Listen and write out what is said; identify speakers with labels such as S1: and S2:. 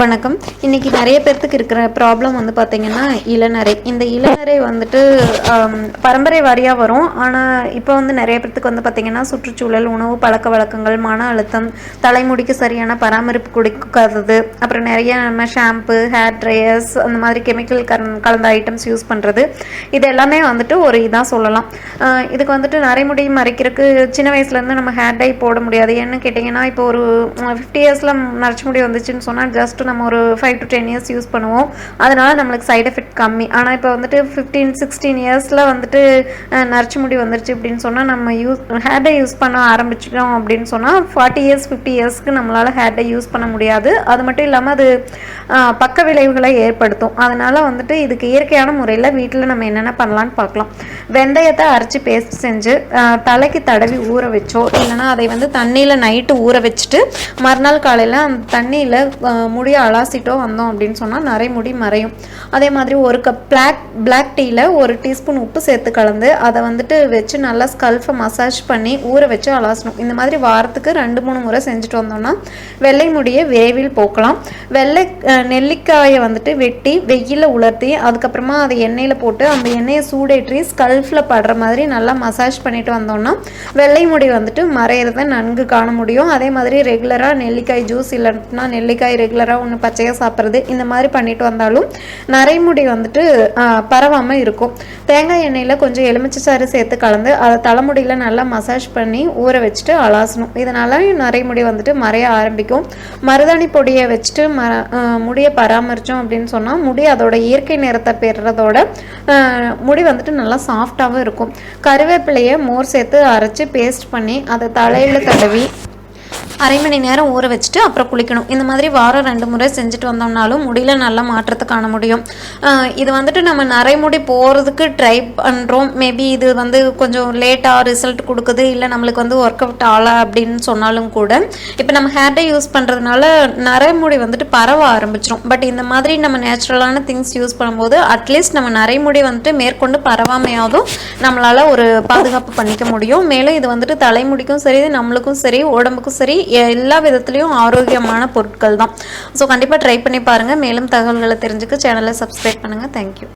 S1: வணக்கம். இன்றைக்கி நிறைய பேர்த்துக்கு இருக்கிற ப்ராப்ளம் வந்து பார்த்தீங்கன்னா இளநரை. இந்த இளநரை வந்துட்டு பரம்பரை வாரியாக வரும். ஆனால் இப்போ வந்து நிறைய பேர்த்துக்கு வந்து பார்த்தீங்கன்னா சுற்றுச்சூழல் உணவு பழக்க வழக்கங்கள் மன அழுத்தம் தலைமுடிக்கு சரியான பராமரிப்பு கொடுக்காதது அப்புறம் நிறைய நம்ம ஷாம்பு ஹேர் ட்ரையர்ஸ் அந்த மாதிரி கெமிக்கல் கலந்த ஐட்டம்ஸ் யூஸ் பண்ணுறது இது எல்லாமே வந்துட்டு ஒரு இதாக சொல்லலாம். இதுக்கு வந்துட்டு நரைமுடி மறைக்கிறதுக்கு சின்ன வயசுலேருந்து நம்ம ஹேர் டை போட முடியாது. ஏன்னு கேட்டிங்கன்னா இப்போ ஒரு ஃபிஃப்டி இயர்ஸில் நரைச்சி முடி வந்துச்சுன்னு சொன்னால் ஜஸ்ட் நம்ம ஒரு five to ten years use பண்ணுவோம். அதனால நம்மளுக்கு சைடு எஃபெக்ட் கம்மி. ஆனால் இப்போ வந்துட்டு ஃபிஃப்டீன் சிக்ஸ்டீன் இயர்ஸில் வந்துட்டு அஹ், நரைச்சி முடி வந்துருச்சு அப்படின்னு சொன்னால் நம்ம யூஸ் ஹேர் டை யூஸ் பண்ண ஆரம்பிச்சிட்டோம் அப்படின்னு சொன்னால் ஃபார்ட்டி இயர்ஸ் ஃபிஃப்டி இயர்ஸ்க்கு நம்மளால் ஹேர் டை யூஸ் பண்ண முடியாது. அது மட்டும் இல்லாமல் அது பக்க விளைவுகளை ஏற்படுத்தும். அதனால் வந்துட்டு இதுக்கு இயற்கையான முறையில் வீட்டில் நம்ம என்னென்ன பண்ணலான்னு பார்க்கலாம். வெந்தயத்தை அரைச்சி பேஸ்ட் செஞ்சு தலைக்கு தடவி ஊற வச்சோ இல்லைன்னா அதை வந்து தண்ணியில் நைட்டு ஊற வச்சுட்டு மறுநாள் காலையில் அந்த தண்ணியில் முடிய அலாசிட்டோ வந்தோம் அப்படின்னு சொன்னால் நிறைய முடி மறையும். அதே மாதிரி ஒரு கப் பிளாக் பிளாக் டீயில் ஒரு டீஸ்பூன் உப்பு சேர்த்து கலந்து அதை வந்துட்டு வச்சு நல்லா ஸ்கல்ஃபை மசாஜ் பண்ணி ஊற வச்சு அலாசணும். இந்த மாதிரி வாரத்துக்கு ரெண்டு மூணு முறை செஞ்சுட்டு வந்தோம்னா வெள்ளை முடியை விரைவில் போக்கலாம். வெள்ளை நெல்லிக்காயை வந்துட்டு வெட்டி வெயிலில் உலர்த்தி அதுக்கப்புறமா அதை எண்ணெயில் போட்டு அந்த எண்ணெயை சூடேற்றி ஸ்கல்ஃபில் படுற மாதிரி நல்லா மசாஜ் பண்ணிட்டு வந்தோம்னா வெள்ளை முடி வந்துட்டு மறையிறத நன்கு காண முடியும். அதே மாதிரி ரெகுலராக நெல்லிக்காய் ஜூஸ் இல்லைன்னா நெல்லிக்காய் ரெகுலராக ஒன்று பச்சையாக சாப்பிட்றது இந்த மாதிரி பண்ணிட்டு வந்தாலும் நரைமுடி வந்துட்டு பரவாமல் இருக்கும். தேங்காய் எண்ணெயில் கொஞ்சம் எலுமிச்சை சாறு சேர்த்து கலந்து அதை தலைமுடியில் நல்லா மசாஜ் பண்ணி ஊற வச்சுட்டு அலாசணும். இதனால் நரைமுடி வந்துட்டு மறைய ஆரம்பிக்கும். மருதாணி பொடியை வச்சுட்டு ம முடியை பராமரித்தோம் அப்படின்னு சொன்னால் முடி அதோட இயற்கை நிறத்தை பெறுறதோட முடி வந்துட்டு நல்லா சாஃப்டாகவும் இருக்கும். கருவேப்பிலையை மோர் சேர்த்து அரைச்சி பேஸ்ட் பண்ணி அதை தலையில் தடவி அரை மணி நேரம் ஊற வச்சுட்டு அப்புறம் குளிக்கணும். இந்த மாதிரி வாரம் ரெண்டு முறை செஞ்சுட்டு வந்தோம்னாலும் முடியல நல்ல மாற்றத்தை காண முடியும். இது வந்துட்டு நம்ம நரைமுடி போகிறதுக்கு ட்ரை பண்ணுறோம் மேபி இது வந்து கொஞ்சம் லேட்டாக ரிசல்ட் கொடுக்குது. இல்லை நம்மளுக்கு வந்து ஒர்க் அவுட் ஆகல அப்படின்னு சொன்னாலும் கூட இப்போ நம்ம ஹேர் டை யூஸ் பண்ணுறதுனால நரைமுடி வந்துட்டு பரவ ஆரம்பிச்சிடும் பட் இந்த மாதிரி நம்ம நேச்சுரலான திங்ஸ் யூஸ் பண்ணும்போது அட்லீஸ்ட் நம்ம நரைமுடி வந்துட்டு மேற்கொண்டு பரவாமையாவதும் நம்மளால் ஒரு பாதுகாப்பு பண்ணிக்க முடியும். மேலும் இது வந்துட்டு தலைமுடிக்கும் சரி நம்மளுக்கும் சரி உடம்புக்கும் சரி எல்லா விதத்துலேயும் ஆரோக்கியமான பொருட்கள் தான் ஸோ கண்டிப்பாக ட்ரை பண்ணி பாருங்கள் மேலும் தகவல்களை தெரிஞ்சுக்க சேனலை சப்ஸ்கிரைப் பண்ணுங்கள் தேங்க்யூ